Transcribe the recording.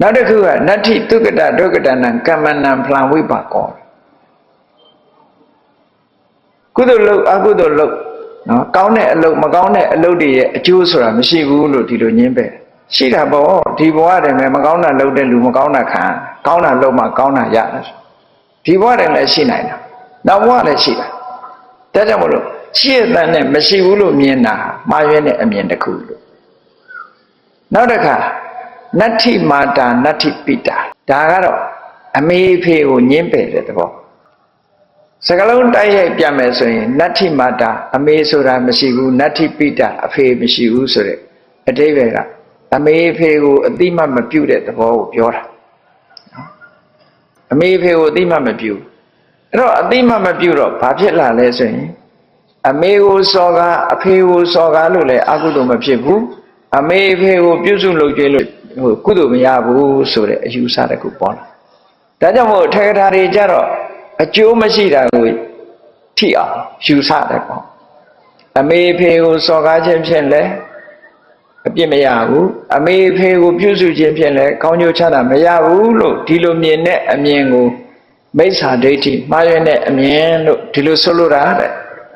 နောက်တစ်ခုကနတ္ထိတုက္ကတဒုက္ကတနံကမ္မနံဖလံဝိပါကောကုသိုလ်လုပ်အကုသိုလ်လုပ်နော်ကောင်းတဲ့အလုပ်မကောင်းတဲ့အလုပ်တွေရဲ့အကျိုးဆိုတာမရှိဘူးလို့ဒီလိုညင်းပဲရှိတာပေါ့ဒီဘဝတည်းမှာမကောင်းတာလုပ်တဲ့လူမကောင်းတာခံကောင်းတာလုပ်မှကောင်းတာရတယ်ဒီဘဝတည်းလည်းရှိနိုင်တာနောက်ဘဝလည်းရှိတာဒါကြောင့်မလို့ရှိရတဲ့နဲ့မရှိဘူးလို့မြင်တာမှားရွေးတဲ့အမြင်တစ်ခုလို့နောက်တစ်ခါ နတ္ထိမာတာနတ္ထိပိတာဒါကတော့အမေအဖေကိုညင်းပယ်တဲ့သဘောစကလုံးတိုက်ရိုက်ပြမယ်ဆိုရင်နတ္ထိမာတာအမေဆိုတာမရှိဘူးနတ္ထိပိတာအဖေမရှိဘူးဆိုတဲ့အတိပ္ပယ်ကအမေအဖေကိုအတိမတ်မပြုတ်တဲ့သဘောကိုပြောတာနော်အမေအဖေကိုအတိမတ်မပြုတ်အဲ့တော့အတိမတ်မပြုတ်တော့ဘာဖြစ်လာလဲဆိုရင်အမေကိုစော်ကားအဖေကိုစော်ကားလို့လည်းအကုသိုလ်မဖြစ်ဘူးအမေအဖေကိုပြုစုလုပ်ကြလို့ ဟိုကုသိုလ်မရဘူးဆိုတဲ့အယူဆတစ်ခုပေါ်လာဒါကြောင့်မို့ထေရထာတွေကြတော့အကျိုးမရှိတာကိုထိအောင်ယူဆတယ်ပေါ့အမေအဖေကိုစော်ကားခြင်းဖြင့်လည်းအပြစ်မရဘူးအမေအဖေကိုပြုစုခြင်းဖြင့်လည်းကောင်းကျိုးချမ်းသာမရဘူးလို့ဒီလိုမြင်တဲ့အမြင်ကိုမိစ္ဆာဒိဋ္ဌိမှားရတဲ့အမြင်လို့ဒီလိုဆိုလိုတာတဲ့